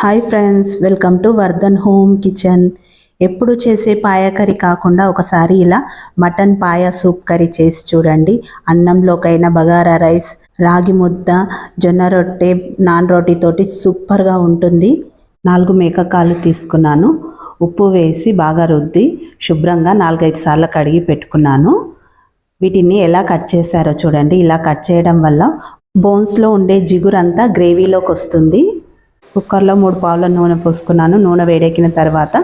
Hi friends welcome to Vardhan home kitchen. ఎప్పుడు చేసే పాయ curry కాకుండా ఒకసారి ఇలా మటన్ పాయ సూప్ కర్రీ చేసి చూడండి. అన్నంలోకైనా బగారా రైస్ రాగి ముద్ద జొన్న రొట్టె నాన్ రోటీతోటి సూపర్గా ఉంటుంది. నాలుగు మేకకాలు తీసుకున్నాను. ఉప్పు వేసి బాగా రుద్ది శుభ్రంగా నాలుగైదు సార్లు కడిగి పెట్టుకున్నాను. వీటిని ఎలా కట్ చేశారో చూడండి. ఇలా కట్ చేయడం వల్ల బోన్స్లో ఉండే జిగురంతా గ్రేవీలోకి వస్తుంది. కుక్కర్లో మూడు పావుల నూనె పోసుకున్నాను. నూనె వేడెక్కిన తర్వాత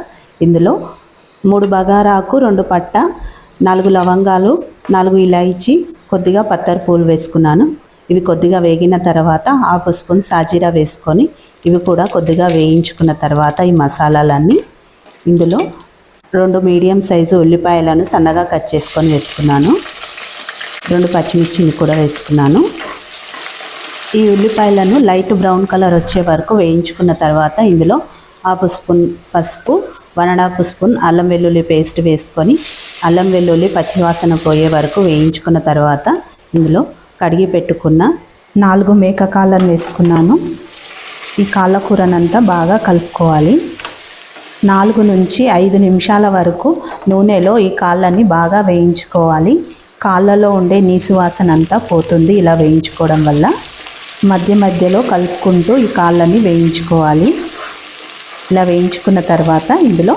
ఇందులో మూడు బగారాకు రెండు పట్ట నాలుగు లవంగాలు నాలుగు ఇలాయిచి కొద్దిగా పత్తర పూలు వేసుకున్నాను. ఇవి కొద్దిగా వేగిన తర్వాత హాఫ్ స్పూన్ సాజీరా వేసుకొని ఇవి కూడా కొద్దిగా వేయించుకున్న తర్వాత ఈ మసాలాలన్నీ ఇందులో రెండు మీడియం సైజు ఉల్లిపాయలను సన్నగా కట్ చేసుకొని వేసుకున్నాను. రెండు పచ్చిమిర్చిని కూడా వేసుకున్నాను. ఈ ఉల్లిపాయలను లైట్ బ్రౌన్ కలర్ వచ్చే వరకు వేయించుకున్న తర్వాత ఇందులో హాఫ్ స్పూన్ పసుపు వన్ అండ్ హాఫ్ స్పూన్ అల్లం వెల్లుల్లి పేస్ట్ వేసుకొని అల్లం వెల్లుల్లి పచ్చివాసన పోయే వరకు వేయించుకున్న తర్వాత ఇందులో కడిగి పెట్టుకున్న నాలుగు మేక కాళ్ళను వేసుకున్నాను. ఈ కాళ్ళ కూరనంతా బాగా కలుపుకోవాలి. నాలుగు నుంచి ఐదు నిమిషాల వరకు నూనెలో ఈ కాళ్ళని బాగా వేయించుకోవాలి. కాళ్ళలో ఉండే నీసు వాసన అంతా పోతుంది ఇలా వేయించుకోవడం వల్ల. మధ్య మధ్యలో కలుపుకుంటూ ఈ కాళ్ళని వేయించుకోవాలి. ఇలా వేయించుకున్న తర్వాత ఇందులో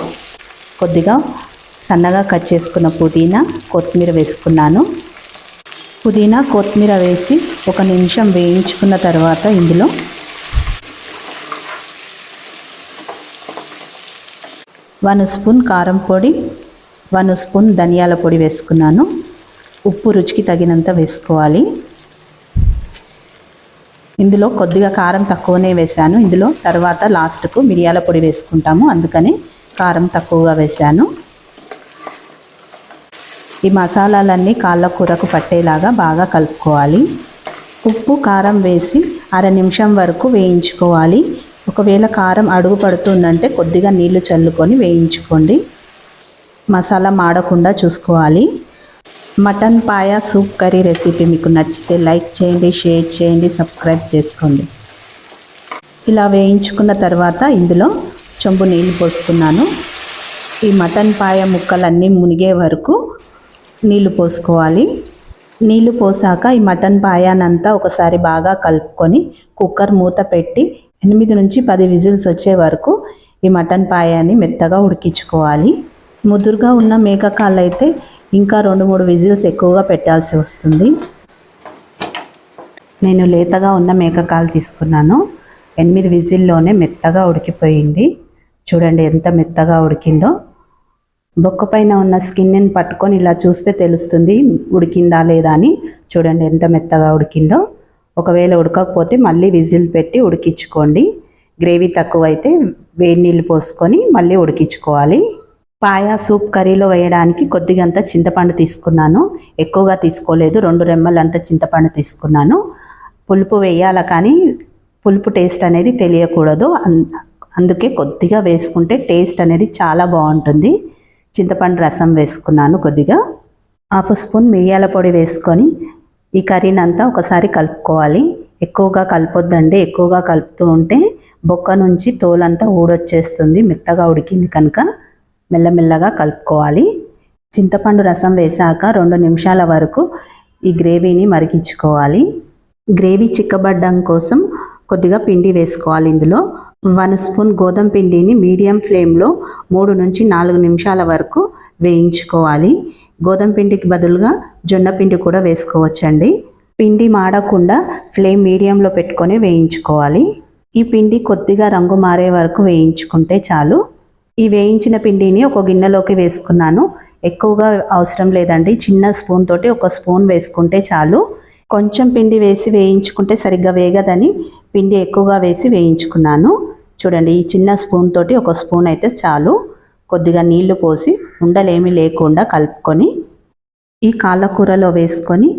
కొద్దిగా సన్నగా కట్ చేసుకున్న పుదీనా కొత్తిమీర వేసుకున్నాను. పుదీనా కొత్తిమీర వేసి ఒక నిమిషం వేయించుకున్న తర్వాత ఇందులో వన్ స్పూన్ కారం పొడి వన్ స్పూన్ ధనియాల పొడి వేసుకున్నాను. ఉప్పు రుచికి తగినంత వేసుకోవాలి. ఇందులో కొద్దిగా కారం తక్కువనే వేశాను. ఇందులో తర్వాత లాస్ట్కు మిరియాల పొడి వేసుకుంటాము. అందుకని కారం తక్కువగా వేశాను. ఈ మసాలాలన్నీ కాళ్ళ కూరకు పట్టేలాగా బాగా కలుపుకోవాలి. ఉప్పు కారం వేసి అర నిమిషం వరకు వేయించుకోవాలి. ఒకవేళ కారం అడుగు పడుతుందంటే కొద్దిగా నీళ్ళు చల్లుకొని వేయించుకోండి. మసాలా మాడకుండా చూసుకోవాలి. Mutton paya soup curry recipe మీకు నచ్చితే లైక్ చేయండి షేర్ చేయండి సబ్స్క్రైబ్ చేసుకోండి. ఇలా వేయించుకున్న తర్వాత ఇందులో చెంబు నీళ్ళు పోసుకున్నాను. ఈ మటన్ పాయ ముక్కలన్నీ మునిగే వరకు నీళ్ళు పోసుకోవాలి. నీళ్ళు పోసాక ఈ మటన్ పాయానంతా ఒకసారి బాగా కలుపుకొని కుక్కర్ మూత పెట్టి ఎనిమిది నుంచి పది విజిల్స్ వచ్చే వరకు ఈ మటన్ పాయాన్ని మెత్తగా ఉడికించుకోవాలి. ముదురుగా ఉన్న మేకకాళ్ళు అయితే ఇంకా రెండు మూడు విజిల్స్ ఎక్కువగా పెట్టాల్సి వస్తుంది. నేను లేతగా ఉన్న మేకకాలు తీసుకున్నాను. ఎనిమిది విజిల్లోనే మెత్తగా ఉడికిపోయింది. చూడండి ఎంత మెత్తగా ఉడికిందో. బొక్క పైన ఉన్న స్కిన్ని పట్టుకొని ఇలా చూస్తే తెలుస్తుంది ఉడికిందా లేదా అని. చూడండి ఎంత మెత్తగా ఉడికిందో. ఒకవేళ ఉడకకపోతే మళ్ళీ విజిల్ పెట్టి ఉడికించుకోండి. గ్రేవీ తక్కువైతే వేడి నీళ్ళు పోసుకొని మళ్ళీ ఉడికించుకోవాలి. పాయా సూప్ కర్రీలో వేయడానికి కొద్దిగంత చింతపండు తీసుకున్నాను. ఎక్కువగా తీసుకోలేదు. రెండు రెమ్మలంత చింతపండు తీసుకున్నాను. పులుపు వేయాల కానీ పులుపు టేస్ట్ అనేది తెలియకూడదు. అందుకే కొద్దిగా వేసుకుంటే టేస్ట్ అనేది చాలా బాగుంటుంది. చింతపండు రసం వేసుకున్నాను కొద్దిగా. హాఫ్ స్పూన్ మిరియాల పొడి వేసుకొని ఈ కర్రీని అంతా ఒకసారి కలుపుకోవాలి. ఎక్కువగా కలపొద్దండి. ఎక్కువగా కలుపుతూ ఉంటే బొక్క నుంచి తోలంతా ఊడొచ్చేస్తుంది. మెత్తగా ఉడికింది కనుక. మెల్లమెల్లగా కలుపుకోవాలి. చింతపండు రసం వేశాక రెండు నిమిషాల వరకు ఈ గ్రేవీని మరిగించుకోవాలి. గ్రేవీ చిక్కబడ్డం కోసం కొద్దిగా పిండి వేసుకోవాలి ఇందులో. వన్ స్పూన్ గోధుమ పిండిని మీడియం ఫ్లేమ్లో మూడు నుంచి నాలుగు నిమిషాల వరకు వేయించుకోవాలి. గోధుమ పిండికి బదులుగా జొన్న పిండి కూడా వేసుకోవచ్చండి. పిండి మాడకుండా ఫ్లేమ్ మీడియంలో పెట్టుకొని వేయించుకోవాలి. ఈ పిండి కొద్దిగా రంగు మారే వరకు వేయించుకుంటే చాలు. ఈ వేయించిన పిండిని ఒక గిన్నెలోకి వేసుకున్నాను. ఎక్కువగా అవసరం లేదండి. చిన్న స్పూన్ తోటి ఒక స్పూన్ వేసుకుంటే చాలు. కొంచెం పిండి వేసి వేయించుకుంటే సరిగ్గా వేగదని పిండి ఎక్కువగా వేసి వేయించుకున్నాను. చూడండి ఈ చిన్న స్పూన్ తోటి ఒక స్పూన్ అయితే చాలు. కొద్దిగా నీళ్ళు పోసి ఉండలేమి లేకుండా కలుపుకొని ఈ కాళ్ళ కూరలో వేసుకొని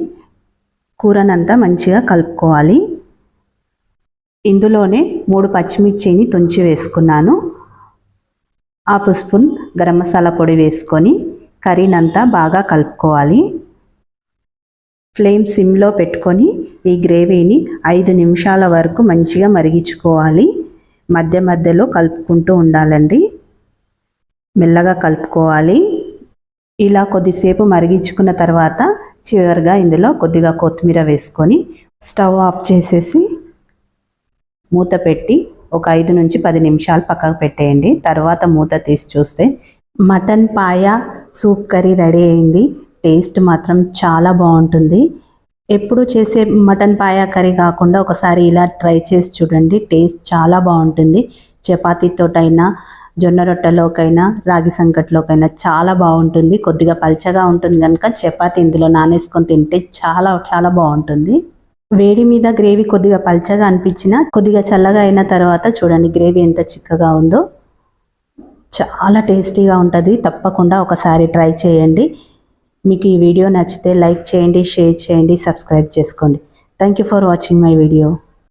కూరనంతా మంచిగా కలుపుకోవాలి. ఇందులోనే మూడు పచ్చిమిర్చిని తుంచి వేసుకున్నాను. హాఫ్ స్పూన్ గరం మసాలా పొడి వేసుకొని కర్రీనంతా బాగా కలుపుకోవాలి. ఫ్లేమ్ సిమ్లో పెట్టుకొని ఈ గ్రేవీని ఐదు నిమిషాల వరకు మంచిగా మరిగించుకోవాలి. మధ్య మధ్యలో కలుపుకుంటూ ఉండాలండి. మెల్లగా కలుపుకోవాలి. ఇలా కొద్దిసేపు మరిగించుకున్న తర్వాత చివరిగా ఇందులో కొద్దిగా కొత్తిమీర వేసుకొని స్టవ్ ఆఫ్ చేసేసి మూత పెట్టి ఒక ఐదు నుంచి పది నిమిషాలు పక్కకు పెట్టేయండి. తర్వాత మూత తీసి చూస్తే mutton paya soup curry ready అయింది. టేస్ట్ మాత్రం చాలా బాగుంటుంది. ఎప్పుడు చేసే మటన్ పాయ కర్రీ కాకుండా ఒకసారి ఇలా ట్రై చేసి చూడండి. టేస్ట్ చాలా బాగుంటుంది. చపాతీతోటైనా జొన్న రొట్టెలోకైనా రాగి సంకట్లోకైనా చాలా బాగుంటుంది. కొద్దిగా పల్చగా ఉంటుంది కనుక చపాతీ ఇందులో నానేసుకొని తింటే చాలా చాలా బాగుంటుంది. వేడి మీద గ్రేవీ కొద్దిగా పల్చగా అనిపించిన కొద్దిగా చల్లగా అయిన తర్వాత చూడండి గ్రేవీ ఎంత చిక్కగా ఉందో. చాలా టేస్టీగా ఉంటుంది. తప్పకుండా ఒకసారి ట్రై చేయండి. మీకు ఈ వీడియో నచ్చితే లైక్ చేయండి షేర్ చేయండి సబ్స్క్రైబ్ చేసుకోండి. Thank you for watching my video